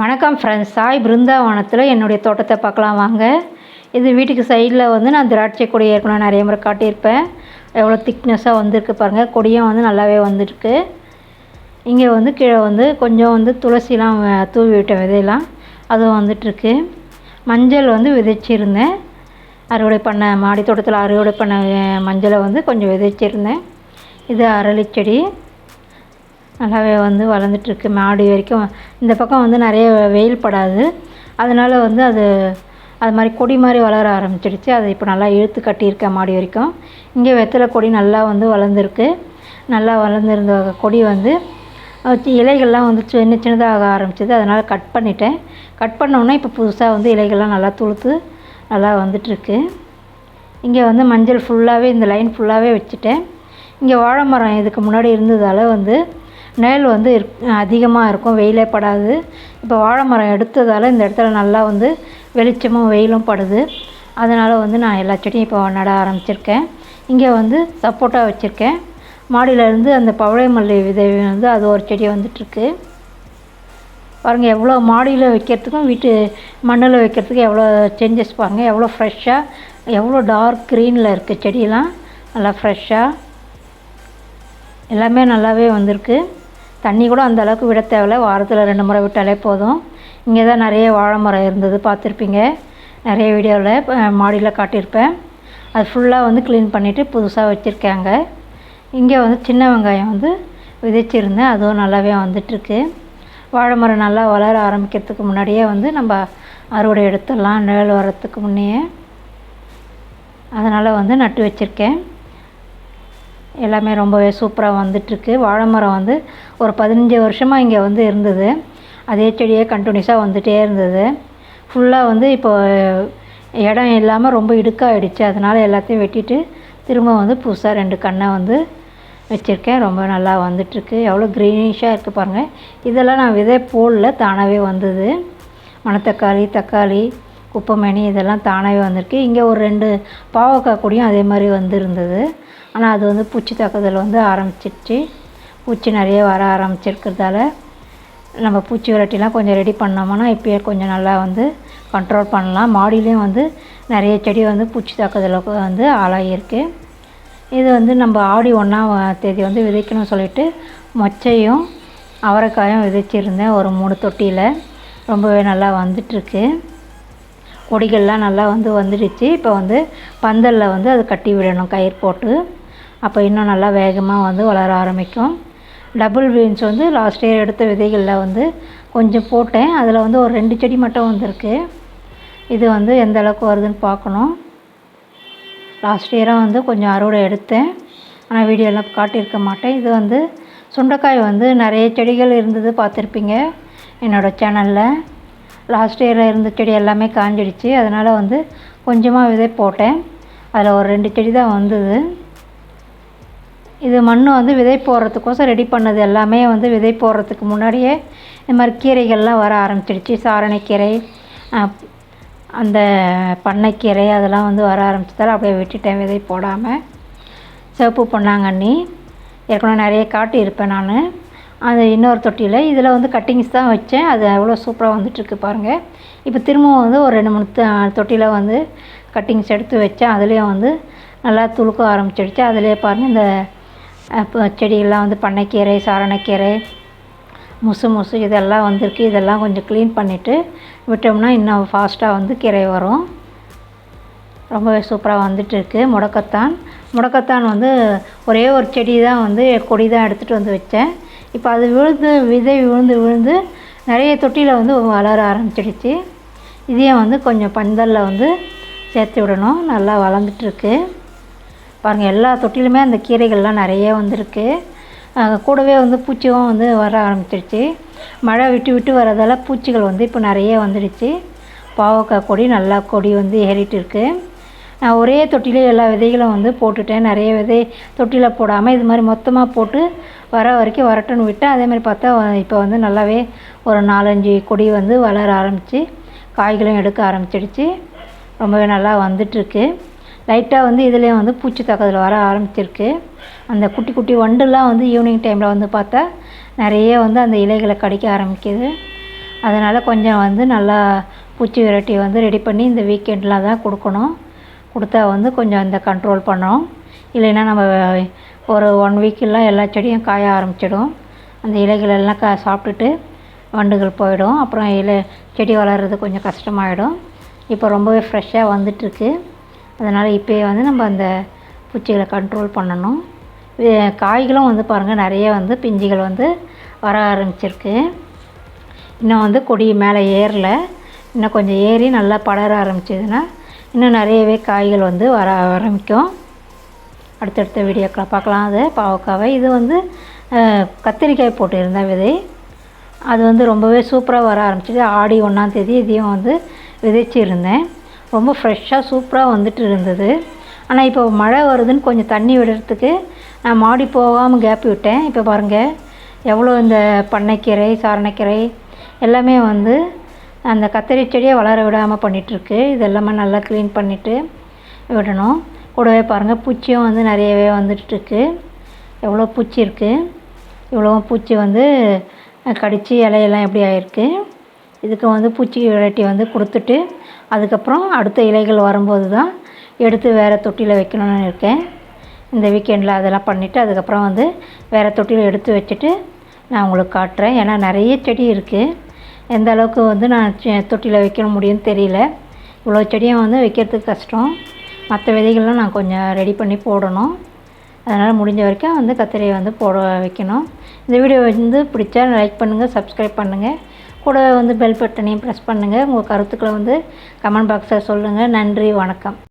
வணக்கம் ஃப்ரெண்ட்ஸ் சாய் பிருந்தாவனத்தில் என்னுடைய தோட்டத்தை பார்க்கலாம் வாங்க. இது வீட்டுக்கு சைடில் வந்து நான் திராட்சை கொடி ஏற்கனவே நிறைய முறை காட்டியிருப்பேன். எவ்வளோ திக்னஸாக வந்திருக்கு பாருங்கள் கொடியும் வந்து நல்லாவே வந்துருக்கு. இங்கே வந்து கீழே வந்து கொஞ்சம் வந்து துளசிலாம் தூவி விட்டேன் விதையெல்லாம் அதுவும் வந்துட்டுருக்கு. மஞ்சள் வந்து விதைச்சிருந்தேன். அறுவடை பண்ண மாடி தோட்டத்தில் அறுவடை பண்ண மஞ்சளை வந்து கொஞ்சம் விதைச்சிருந்தேன். இது அரளிச்செடி. நல்லாவே வந்து வளர்ந்துட்டுருக்கு. மாடி வரைக்கும் இந்த பக்கம் வந்து நிறைய வெயில் படாது. அதனால் வந்து அது அது மாதிரி கொடி மாதிரி வளர ஆரம்பிச்சிடுச்சு. அதை இப்போ நல்லா இழுத்து கட்டியிருக்கேன் மாடி வரைக்கும். இங்கே வெத்தலை கொடி நல்லா வந்து வளர்ந்துருக்கு. நல்லா வளர்ந்துருந்த கொடி வந்து இலைகள்லாம் வந்து சின்ன சின்னதாக ஆரம்பிச்சது. அதனால் கட் பண்ணிட்டேன். கட் பண்ணோன்னே இப்போ புதுசாக வந்து இலைகள்லாம் நல்லா துளுத்து நல்லா வந்துட்டுருக்கு. இங்கே வந்து மஞ்சள் ஃபுல்லாகவே இந்த லைன் ஃபுல்லாகவே வச்சுட்டேன். இங்கே வாழை மரம் இதுக்கு முன்னாடி இருந்ததால் வந்து நிழல் வந்து அதிகமாக இருக்கும் வெயிலே படாது. இப்போ வாழை மரம் எடுத்ததால் இந்த இடத்துல நல்லா வந்து வெளிச்சமும் வெயிலும் படுது. அதனால் வந்து நான் எல்லா செடியும் இப்போ நட ஆரம்பிச்சிருக்கேன். இங்கே வந்து சப்போட்டா வச்சுருக்கேன். மாடியிலேருந்து அந்த பவழை மல்லி விதை வந்து அது ஒரு செடி வந்துட்டுருக்கு. பாருங்கள் எவ்வளோ மாடியில் வைக்கிறதுக்கும் வீட்டு மண்ணில் வைக்கிறதுக்கும் எவ்வளோ சேஞ்சஸ் பாருங்கள் எவ்வளோ ஃப்ரெஷ்ஷாக எவ்வளோ டார்க் க்ரீனில் இருக்குது செடியெல்லாம். நல்லா ஃப்ரெஷ்ஷாக எல்லாமே நல்லாவே வந்திருக்கு. தண்ணி கூட அந்த அளவுக்கு விட தேவையில்ல. வாரத்தில் ரெண்டு முறை விட்டாலே போதும். இங்கே தான் நிறைய வாழை மரம் இருந்தது பார்த்துருப்பீங்க. நிறைய வீடியோவில் மாடியில் காட்டியிருப்பேன். அது ஃபுல்லாக வந்து க்ளீன் பண்ணிவிட்டு புதுசாக வச்சுருக்காங்க. இங்கே வந்து சின்ன வெங்காயம் வந்து விதைச்சிருந்தேன். அதுவும் நல்லாவே வந்துட்டுருக்கு. வாழை மரம் நல்லா வளர ஆரம்பிக்கிறதுக்கு முன்னாடியே வந்து நம்ம அறுவடை எடுத்துடலாம். நிழல் வர்றதுக்கு முன்னையே. அதனால் வந்து நட்டு வச்சுருக்கேன். எல்லாமே ரொம்பவே சூப்பராக வந்துட்டுருக்கு. வாழை மரம் வந்து ஒரு பதினஞ்சு வருஷமாக இங்கே வந்து இருந்தது. அதே செடியே கண்டினியூஸாக வந்துகிட்டே இருந்தது. ஃபுல்லாக வந்து இப்போ இடம் இல்லாமல் ரொம்ப இடுக்காயிடுச்சு. அதனால் எல்லாத்தையும் வெட்டிட்டு திரும்ப வந்து புதுசாக ரெண்டு கண்ணை வந்து வச்சுருக்கேன். ரொம்ப நல்லா வந்துட்டுருக்கு. எவ்வளோ க்ரீனிஷாக இருக்குது பாருங்கள் இதெல்லாம் நான் விதை போடல தானாகவே வந்தது. மணத்தக்காளி தக்காளி குப்பைமேனி இதெல்லாம் தானாகவே வந்திருக்கு. இங்கே ஒரு ரெண்டு பாவக்காய் கொடியும் அதே மாதிரி வந்துருந்தது. ஆனால் அது வந்து பூச்சி தாக்குதல் வந்து ஆரம்பிச்சிடுச்சு பூச்சி நிறைய வர ஆரம்பிச்சிருக்கிறதால நம்ம பூச்சி விரட்டிலாம் கொஞ்சம் ரெடி பண்ணோம்னா இப்போயே கொஞ்சம் நல்லா வந்து கண்ட்ரோல் பண்ணலாம். மாடியிலையும் வந்து நிறைய செடி வந்து பூச்சி தாக்குதலுக்கு வந்து ஆளாகியிருக்கு. இது வந்து நம்ம ஆடி ஒன்றாம் தேதி வந்து விதைக்கணும்னு சொல்லிட்டு மொச்சையும் அவரைக்காயும் விதைச்சிருந்தேன் ஒரு மூணு தொட்டியில். ரொம்பவே நல்லா வந்துட்டுருக்கு. கொடிகள்லாம் நல்லா வந்து வந்துடுச்சு. இப்போ வந்து பந்தலில் வந்து அது கட்டி விடணும் கயிறு போட்டு. அப்போ இன்னும் நல்லா வேகமாக வந்து வளர ஆரம்பிக்கும். டபுள் பீன்ஸ் வந்து லாஸ்ட் இயர் எடுத்த விதைகளில் வந்து கொஞ்சம் போட்டேன். அதில் வந்து ஒரு ரெண்டு செடி மட்டும் வந்திருக்கு. இது வந்து எந்த அளவுக்கு வருதுன்னு பார்க்கணும். லாஸ்ட் இயராக வந்து கொஞ்சம் அறுவடை எடுத்தேன். ஆனால் வீடியோலாம் காட்டியிருக்க மாட்டேன். இது வந்து சுண்டைக்காய் வந்து நிறைய செடிகள் இருந்தது பார்த்துருப்பீங்க. என்னோடய சேனலில் லாஸ்ட் இயரில் இருந்த செடி எல்லாமே காஞ்சிடுச்சு. அதனால் வந்து கொஞ்சமாக விதை போட்டேன். அதில் ஒரு ரெண்டு செடி தான் வந்தது. இது மண் வந்து விதை போடுறதுக்கோசம் ரெடி பண்ணது எல்லாமே வந்து விதை போடுறதுக்கு முன்னாடியே இந்த மாதிரி கீரைகள்லாம் வர ஆரம்பிச்சிடுச்சு. சாரணைக்கீரை அந்த பண்ணைக்கீரை அதெல்லாம் வந்து வர ஆரம்பிச்சதால் அப்படியே விட்டுட்டேன் விதை போடாமல் சிவப்பு பொன்னாங்கண்ணி. ஏற்கனவே நிறைய காட்டியிருப்பேன் நான். அது இன்னொரு தொட்டியில். இதில் வந்து கட்டிங்ஸ் தான் வச்சேன். அது அவ்வளோ சூப்பராக வந்துட்டுருக்கு பாருங்கள் இப்போ திரும்பவும் வந்து ஒரு ரெண்டு மூணு தொட்டியில் வந்து கட்டிங்ஸ் எடுத்து வச்சேன். அதுலேயும் வந்து நல்லா துளுக்க ஆரம்பிச்சிடுச்சு. அதிலே பாருங்கள் இந்த இப்போ செடியெல்லாம் வந்து பண்ணைக்கீரை சாரணக்கீரை முசு முசு இதெல்லாம் வந்திருக்கு. இதெல்லாம் கொஞ்சம் க்ளீன் பண்ணிவிட்டு விட்டோம்னா இன்னும் ஃபாஸ்ட்டாக வந்து கீரை வரும். ரொம்பவே சூப்பராக வந்துட்டு இருக்கு முடக்கத்தான். முடக்கத்தான் வந்து ஒரே ஒரு செடி தான் வந்து கொடி தான் எடுத்துகிட்டு வந்து வச்சேன். இப்போ அது விழுந்து விதை விழுந்து விழுந்து நிறைய தொட்டியில் வந்து வளர ஆரம்பிச்சிடுச்சு. இதையும் வந்து கொஞ்சம் பந்தலில் வந்து சேர்த்து விடணும். நல்லா வளர்ந்துட்டுருக்கு. பாருங்கள் எல்லா தொட்டிலுமே அந்த கீரைகள்லாம் நிறைய வந்திருக்கு. கூடவே வந்து பூச்சியும் வந்து வர ஆரம்பிச்சிடுச்சு. மழை விட்டு விட்டு வரதால் பூச்சிகள் வந்து இப்போ நிறைய வந்துடுச்சு. பாவக்காய் கொடி நல்லா கொடி வந்து ஏறிட்டு இருக்குது நான் ஒரே தொட்டிலே எல்லா விதைகளும் வந்து போட்டுட்டேன். நிறைய விதை தொட்டியில் போடாமல் இது மாதிரி மொத்தமாக போட்டு வர வரைக்கும் வரட்டுன்னு விட்டேன். அதே மாதிரி பார்த்தா இப்போ வந்து நல்லாவே ஒரு நாலஞ்சு கொடி வந்து வளர ஆரம்பிச்சு காய்களும் எடுக்க ஆரம்பிச்சிடுச்சு. ரொம்பவே நல்லா வந்துட்டுருக்கு. லைட்டாக வந்து இதுலேயும் வந்து பூச்சி தாக்குதல் வர ஆரம்பிச்சிருக்கு. அந்த குட்டி குட்டி வண்டுலாம் வந்து ஈவினிங் டைமில் வந்து பார்த்தா நிறைய வந்து அந்த இலைகளை கடிக்க ஆரம்பிக்குது. அதனால் கொஞ்சம் வந்து நல்லா பூச்சி விரட்டி வந்து ரெடி பண்ணி இந்த வீக்கெண்டில் தான் கொடுக்கணும். கொடுத்தா வந்து கொஞ்சம் இந்த கண்ட்ரோல் பண்ணோம். இல்லைன்னா நம்ம ஒரு ஒன் வீக்கெல்லாம் எல்லா செடியும் காய ஆரம்பிச்சிடும். அந்த இலைகள் எல்லாம் கா சாப்பிட்டுட்டு வண்டுகள் போயிடும். அப்புறம் இலை செடி வளர்கிறது கொஞ்சம் கஷ்டமாயிடும். இப்போ ரொம்பவே ஃப்ரெஷ்ஷாக வந்துட்டுருக்கு. அதனால் இப்போயே வந்து நம்ம அந்த பூச்சிகளை கண்ட்ரோல் பண்ணணும். காய்களும் வந்து பாருங்கள் நிறைய வந்து பிஞ்சுகள் வந்து வர ஆரம்பிச்சிருக்கு. இன்னும் வந்து கொடி மேலே ஏறல. இன்னும் கொஞ்சம் ஏறி நல்லா படர ஆரம்பிச்சதுன்னா இன்னும் நிறையவே காய்கள் வந்து வர ஆரம்பிக்கும். அடுத்தடுத்த வீடியோக்களை பார்க்கலாம். அது பாவக்காவை. இது வந்து கத்திரிக்காய் போட்டிருந்தேன் விதை. அது வந்து ரொம்பவே சூப்பராக வர ஆரம்பிச்சிது. ஆடி ஒன்றாந்தேதி இதையும் வந்து விதைச்சிருந்தேன். ரொம்ப ஃப்ரெஷ்ஷாக சூப்பராக வந்துட்டு இருந்தது. ஆனால் இப்போ மழை வருதுன்னு கொஞ்சம் தண்ணி விடுறதுக்கு நான் மாடி போகாமல் கேப் விட்டேன். இப்போ பாருங்கள் எவ்வளோ இந்த பண்ணைக்கீரை சாரணக்கீரை எல்லாமே வந்து அந்த கத்திரி செடியை வளர விடாமல் பண்ணிகிட்ருக்கு இதெல்லாமே நல்லா க்ளீன் பண்ணிவிட்டு விடணும். கூடவே பாருங்கள் பூச்சியும் வந்து நிறையவே வந்துட்டுருக்கு. எவ்வளோ பூச்சி இருக்குது இவ்வளோ பூச்சி வந்து கடித்து இலையெல்லாம் எப்படி ஆயிருக்கு. இதுக்கு வந்து பூச்சி விரட்டி வந்து கொடுத்துட்டு அதுக்கப்புறம் அடுத்த இலைகள் வரும்போது தான் எடுத்து வேறு தொட்டியில் வைக்கணும்னு இருக்கேன். இந்த வீக்கெண்டில் அதெல்லாம் பண்ணிவிட்டு அதுக்கப்புறம் வந்து வேறு தொட்டியில் எடுத்து வச்சுட்டு நான் உங்களுக்கு காட்டுறேன். ஏன்னா நிறைய செடி இருக்குது எந்த அளவுக்கு வந்து நான் செ- தொட்டியில் வைக்க முடியும்னு தெரியல. இவ்வளோ செடியும் வந்து வைக்கிறதுக்கு கஷ்டம். மற்ற விதைகள்லாம் நான் கொஞ்சம் ரெடி பண்ணி போடணும். அதனால் முடிஞ்ச வரைக்கும் வந்து கத்திரியை வந்து போட வைக்கணும். இந்த வீடியோ வந்து பிடிச்சா லைக் பண்ணுங்கள் சப்ஸ்கிரைப் பண்ணுங்கள் கூட வந்து பெல் பட்டனையும் ப்ரெஸ் பண்ணுங்கள் உங்கள் கருத்துக்களை வந்து கமெண்ட் பாக்ஸில் சொல்லுங்கள் நன்றி வணக்கம்.